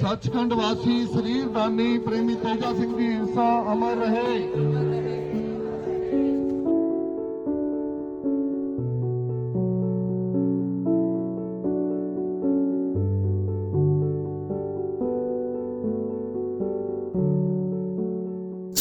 ਸੱਚਖੰਡ ਵਾਸੀ ਸਰੀਰਦਾਨੀ ਪ੍ਰੇਮੀ ਤੇਜਾ ਸਿੰਘ ਦੀ ਹਿੰਸਾ ਅਮਰ ਰਹੇ।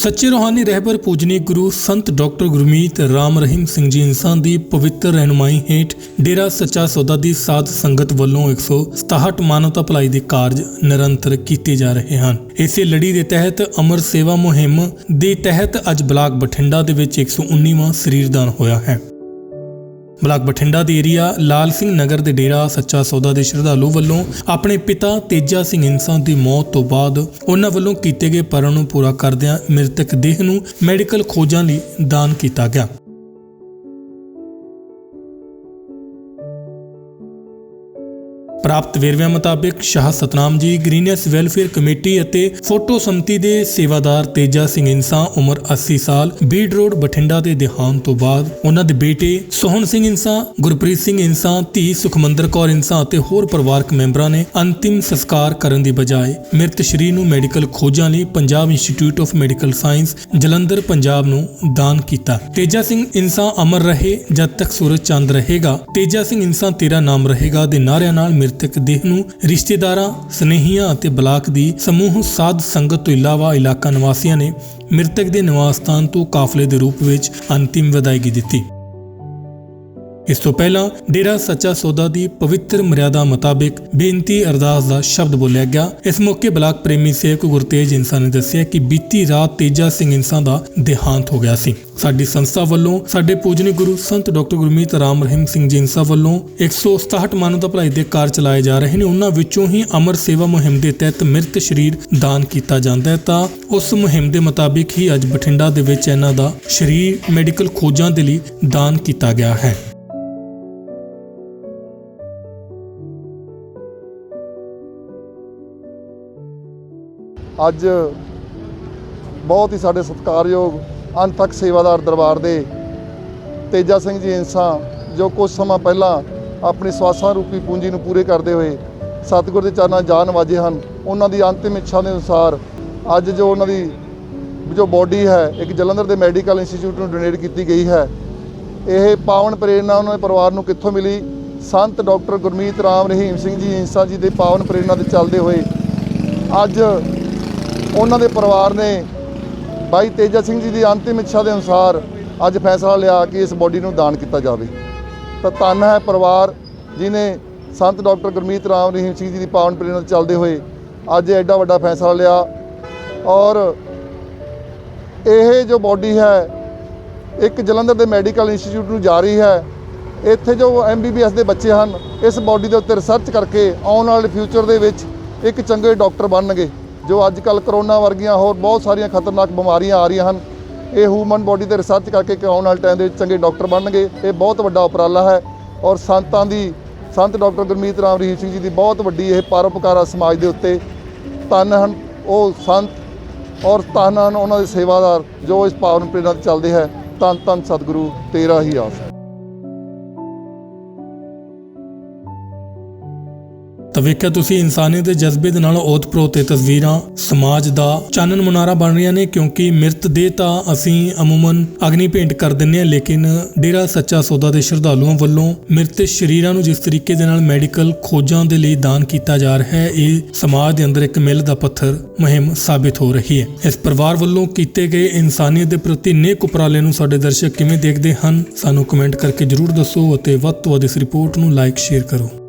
ਸੱਚੇ ਰੂਹਾਨੀ ਰਹਿਬਰ ਪੂਜਨੀ ਗੁਰੂ ਸੰਤ ਡਾਕਟਰ ਗੁਰਮੀਤ ਰਾਮ ਰਹੀਮ ਸਿੰਘ ਜੀ ਇਨਸਾਨ ਦੀ ਪਵਿੱਤਰ ਰਹਿਨੁਮਾਈ ਹੇਠ ਡੇਰਾ ਸੱਚਾ ਸੌਦਾ ਦੀ ਸਾਧ ਸੰਗਤ ਵੱਲੋਂ 167 ਮਾਨਵਤਾ ਭਲਾਈ ਦੇ ਕਾਰਜ ਨਿਰੰਤਰ ਕੀਤੇ ਜਾ ਰਹੇ ਹਨ। ਇਸੇ ਲੜੀ ਦੇ ਤਹਿਤ ਅਮਰ ਸੇਵਾ ਮੁਹਿੰਮ ਦੇ ਤਹਿਤ ਅੱਜ ਬਲਾਕ ਬਠਿੰਡਾ ਦੇ ਵਿੱਚ 119ਵਾਂ ਸਰੀਰਦਾਨ ਹੋਇਆ ਹੈ। ਬਲਾਕ ਬਠਿੰਡਾ ਦੇ ਏਰੀਆ ਲਾਲ ਸਿੰਘ ਨਗਰ ਦੇ ਡੇਰਾ ਸੱਚਾ ਸੌਦਾ ਦੇ ਸ਼ਰਧਾਲੂ ਵੱਲੋਂ ਆਪਣੇ ਪਿਤਾ ਤੇਜਾ ਸਿੰਘ ਇਨਸਾਨ ਦੀ ਮੌਤ ਤੋਂ ਬਾਅਦ ਉਹਨਾਂ ਵੱਲੋਂ ਕੀਤੇ ਗਏ ਪਰਨ ਨੂੰ ਪੂਰਾ ਕਰਦਿਆਂ ਮ੍ਰਿਤਕ ਦੇਹ ਨੂੰ ਮੈਡੀਕਲ ਖੋਜਾਂ ਲਈ ਦਾਨ ਕੀਤਾ ਗਿਆ। ਪ੍ਰਾਪਤ ਵੇਰਵਿਆਂ ਮੁਤਾਬਕ Shah Satnam ji green S welfare committee ਅਤੇ ਫੋਟੋ ਸੰਮਤੀ ਦੇ ਸੇਵਾਦਾਰ ਤੇਜਾ ਸਿੰਘ ਇਨਸਾਂ ਉਮਰ 80 ਸਾਲ, ਬੀੜ ਰੋਡ, ਬਠਿੰਡਾ ਦੇ ਦੇਹਾਂਤ ਤੋਂ ਬਾਅਦ ਉਹਨਾਂ ਦੇ ਬੇਟੇ ਸੋਹਣ ਸਿੰਘ ਇਨਸਾਂ, ਗੁਰਪ੍ਰੀਤ ਸਿੰਘ ਇਨਸਾਂ, ਧੀ ਸੁਖਮੰਦਰ ਕੌਰ ਇਨਸਾਂ ਅਤੇ ਹੋਰ ਪਰਿਵਾਰਕ ਮੈਂਬਰਾਂ ਨੇ ਅੰਤਿਮ ਸੰਸਕਾਰ ਕਰਨ ਦੀ ਬਜਾਏ ਮ੍ਰਿਤ ਸ਼ਰੀਰ ਨੂੰ ਮੈਡੀਕਲ ਖੋਜਾਂ ਲਈ Punjab institute of medical science, Jalandhar, Punjab ਨੂੰ ਦਾਨ ਕੀਤਾ। ਤੇਜਾ ਸਿੰਘ ਇਨਸਾ ਅਮਰ ਰਹੇ ਜਦ ਤੱਕ ਸੂਰਜ ਚੰਦ ਰਹੇਗਾ। ਤੇਜਾ ਸਿੰਘ ਇਨਸਾ ਤੇਰਾ ਨਾਮ ਰਹੇਗਾ ਦੇ ਨਾਅਰਿਆਂ ਨਾਲ ਮ੍ਰਿਤ ਮ੍ਰਿਤਕ ਦੇਹ ਨੂੰ ਰਿਸ਼ਤੇਦਾਰਾਂ, ਸਨੇਹੀਆਂ ਅਤੇ ਬਲਾਕ ਦੀ ਸਮੂਹ ਸਾਧ ਸੰਗਤ ਤੋਂ ਇਲਾਵਾ ਇਲਾਕਾ ਨਿਵਾਸੀਆਂ ਨੇ ਮ੍ਰਿਤਕ ਦੇ ਨਿਵਾਸ ਸਥਾਨ ਤੋਂ ਕਾਫਲੇ ਦੇ ਰੂਪ ਵਿੱਚ ਅੰਤਿਮ ਵਿਦਾਇਗੀ ਦਿੱਤੀ। ਇਸ ਤੋਂ ਪਹਿਲਾਂ ਡੇਰਾ ਸੱਚਾ ਸੌਦਾ ਦੀ ਪਵਿੱਤਰ ਮਰਿਆਦਾ ਮੁਤਾਬਿਕ ਬੇਨਤੀ ਅਰਦਾਸ ਦਾ ਸ਼ਬਦ ਬੋਲਿਆ ਗਿਆ। ਇਸ ਮੌਕੇ ਬਲਾਕ ਪ੍ਰੇਮੀ ਸੇਵਕ ਗੁਰਤੇਜ ਇਨਸਾਨ ਨੇ ਦੱਸਿਆ ਕਿ ਬੀਤੀ ਰਾਤ ਤੇਜਾ ਸਿੰਘ ਇਨਸਾਨ ਦਾ ਦੇਹਾਂਤ ਹੋ ਗਿਆ ਸੀ। ਸਾਡੀ ਸੰਸਥਾ ਵੱਲੋਂ ਸਾਡੇ ਪੂਜਨੀ ਗੁਰੂ ਸੰਤ ਡਾਕਟਰ ਗੁਰਮੀਤ ਰਾਮ ਰਹੀਮ ਸਿੰਘ ਜੀ ਇਨਸਾਨ ਵੱਲੋਂ 167 ਮਾਨਵਤਾ ਭਲਾਈ ਦੇ ਕਾਰ ਚਲਾਏ ਜਾ ਰਹੇ ਨੇ। ਉਹਨਾਂ ਵਿੱਚੋਂ ਹੀ ਅਮਰ ਸੇਵਾ ਮੁਹਿੰਮ ਦੇ ਤਹਿਤ ਮ੍ਰਿਤ ਸ਼ਰੀਰ ਦਾਨ ਕੀਤਾ ਜਾਂਦਾ ਹੈ। ਤਾਂ ਉਸ ਮੁਹਿੰਮ ਦੇ ਮੁਤਾਬਿਕ ਹੀ ਅੱਜ ਬਠਿੰਡਾ ਦੇ ਵਿੱਚ ਇਹਨਾਂ ਦਾ ਸ਼ਰੀਰ ਮੈਡੀਕਲ ਖੋਜਾਂ ਦੇ ਲਈ ਦਾਨ ਕੀਤਾ ਗਿਆ ਹੈ। ਅੱਜ ਬਹੁਤ ਹੀ ਸਾਡੇ ਸਤਿਕਾਰਯੋਗ ਅੰਤ ਤੱਕ ਸੇਵਾਦਾਰ ਦਰਬਾਰ ਦੇ ਤੇਜਾ ਸਿੰਘ ਜੀ ਇਨਸਾਂ, ਜੋ ਕੁਝ ਸਮਾਂ ਪਹਿਲਾਂ ਆਪਣੀ ਸਵਾਸਾਂ ਰੂਪੀ ਪੂੰਜੀ ਨੂੰ ਪੂਰੇ ਕਰਦੇ ਹੋਏ ਸਤਿਗੁਰ ਦੇ ਚਰਨਾਂ 'ਚ ਜਾਨ ਵਾਜੇ ਹਨ, ਉਹਨਾਂ ਦੀ ਅੰਤਿਮ ਇੱਛਾ ਦੇ ਅਨੁਸਾਰ ਅੱਜ ਜੋ ਉਹਨਾਂ ਦੀ ਜੋ ਬੋਡੀ ਹੈ, ਇੱਕ ਜਲੰਧਰ ਦੇ ਮੈਡੀਕਲ ਇੰਸਟੀਚਿਊਟ ਨੂੰ ਡੋਨੇਟ ਕੀਤੀ ਗਈ ਹੈ, ਇਹ ਪਾਵਨ ਪ੍ਰੇਰਣਾ ਉਹਨਾਂ ਦੇ ਪਰਿਵਾਰ ਨੂੰ ਕਿੱਥੋਂ ਮਿਲੀ? ਸੰਤ ਡਾਕਟਰ ਗੁਰਮੀਤ ਰਾਮ ਰਹੀਮ ਸਿੰਘ ਜੀ ਇਨਸਾਂ ਜੀ ਦੇ ਪਾਵਨ ਪ੍ਰੇਰਣਾ ਦੇ ਚੱਲਦੇ ਹੋਏ ਅੱਜ ਉਹਨਾਂ ਦੇ ਪਰਿਵਾਰ ਨੇ ਬਾਈ ਤੇਜਾ ਸਿੰਘ ਜੀ ਦੀ ਅੰਤਿਮ ਇੱਛਾ ਦੇ ਅਨੁਸਾਰ ਅੱਜ ਫੈਸਲਾ ਲਿਆ ਕਿ ਇਸ ਬੋਡੀ ਨੂੰ ਦਾਨ ਕੀਤਾ ਜਾਵੇ। ਤਾਂ ਧੰਨ ਹੈ ਪਰਿਵਾਰ ਜਿਨੇ ਸੰਤ ਡਾਕਟਰ ਗੁਰਮੀਤ ਰਾਮ ਰਹੀਮ ਸਿੰਘ ਜੀ ਦੀ ਪਾਵਨ ਪ੍ਰੇਰਣਾ ਚੱਲਦੇ ਹੋਏ ਅੱਜ ਐਡਾ ਵੱਡਾ ਫੈਸਲਾ ਲਿਆ ਔਰ ਇਹ ਜੋ ਬੋਡੀ ਹੈ, ਇੱਕ ਜਲੰਧਰ ਦੇ ਮੈਡੀਕਲ ਇੰਸਟੀਚਿਊਟ ਨੂੰ ਜਾ ਰਹੀ ਹੈ, ਇੱਥੇ ਜੋ ਐਮਬੀਬੀਐਸ ਦੇ ਬੱਚੇ ਹਨ, ਇਸ ਬੋਡੀ ਦੇ ਉੱਤੇ ਰਿਸਰਚ ਕਰਕੇ ਆਉਣ ਵਾਲੇ ਫਿਊਚਰ ਦੇ ਵਿੱਚ ਇੱਕ ਚੰਗੇ ਡਾਕਟਰ ਬਣਨਗੇ। ਜੋ ਅੱਜ ਕੱਲ ਕਰੋਨਾ ਵਰਗੀਆਂ ਹੋਰ ਬਹੁਤ ਸਾਰੀਆਂ ਖਤਰਨਾਕ ਬਿਮਾਰੀਆਂ ਆ ਰਹੀਆਂ ਹਨ, ਇਹ ਹਿਊਮਨ ਬੋਡੀ ਤੇ ਰਿਸਰਚ ਕਰਕੇ ਕਿ ਆਉਣ ਵਾਲੇ ਟਾਈਮ ਦੇ ਵਿੱਚ ਚੰਗੇ ਡਾਕਟਰ ਬਣਨਗੇ, ਇਹ ਬਹੁਤ ਵੱਡਾ ਉਪਰਾਲਾ ਹੈ ਔਰ ਸੰਤਾਂ ਦੀ, ਸੰਤ ਡਾਕਟਰ ਗੁਰਮੀਤ ਰਾਮ ਰਹੀਮ ਸਿੰਘ ਜੀ ਦੀ ਬਹੁਤ ਵੱਡੀ ਇਹ ਪਰਉਪਕਾਰਾ ਸਮਾਜ ਦੇ ਉੱਤੇ ਧੰਨ ਹਨ, ਉਹ ਸੰਤ ਔਰ ਧੰਨ ਹਨ, ਉਹਨਾਂ ਦੇ ਸੇਵਾਦਾਰ ਜੋ ਇਸ ਪਾਵਨ ਪ੍ਰੇਰਣਾ ਤੇ ਚੱਲਦੇ ਹੈ। ਧੰਨ ਧੰਨ ਸਤਿਗੁਰੂ, ਤੇਰਾ ਹੀ ਆਸ ਤਾਂ ਵੇਖਿਆ ਤੁਸੀਂ ਇਨਸਾਨੀਅਤ ਦੇ ਜਜ਼ਬੇ ਦੇ ਨਾਲ ਓਤ-ਪ੍ਰੋਤ ਤੇ ਤਸਵੀਰਾਂ ਸਮਾਜ ਦਾ ਚਾਨਣ ਮੁਨਾਰਾ ਬਣ ਰਹੀਆਂ ਨੇ, ਕਿਉਂਕਿ ਮਿਰਤ ਦੇ ਤਾਂ ਅਸੀਂ ਅਮੂਮਨ ਅਗਨੀ ਭੇਂਟ ਕਰ ਦਿੰਨੇ ਆ ਲੇਕਿਨ ਡੇਰਾ ਸੱਚਾ ਸੌਦਾ ਦੇ ਸ਼ਰਧਾਲੂਆਂ ਵੱਲੋਂ ਮਿਰਤ ਸ਼ਰੀਰਾਂ ਨੂੰ ਜਿਸ ਤਰੀਕੇ ਦੇ ਨਾਲ ਮੈਡੀਕਲ ਖੋਜਾਂ ਦੇ ਲਈ ਦਾਨ ਕੀਤਾ ਜਾ ਰਿਹਾ ਹੈ, ਇਹ ਸਮਾਜ ਦੇ ਅੰਦਰ ਇੱਕ ਮਿਲ ਦਾ ਪੱਥਰ ਮੁਹਿੰਮ ਸਾਬਿਤ ਹੋ ਰਹੀ ਹੈ। ਇਸ ਪਰਿਵਾਰ ਵੱਲੋਂ ਕੀਤੇ ਗਏ ਇਨਸਾਨੀਅਤ ਦੇ ਪ੍ਰਤੀ ਨੇਕ ਉਪਰਾਲੇ ਨੂੰ ਸਾਡੇ ਦਰਸ਼ਕ ਕਿਵੇਂ ਦੇਖਦੇ ਹਨ, ਸਾਨੂੰ ਕਮੈਂਟ ਕਰਕੇ ਜਰੂਰ ਦੱਸੋ ਅਤੇ ਵੱਧ ਤੋਂ ਵੱਧ ਇਸ ਰਿਪੋਰਟ ਨੂੰ ਲਾਈਕ, ਸ਼ੇਅਰ ਕਰੋ।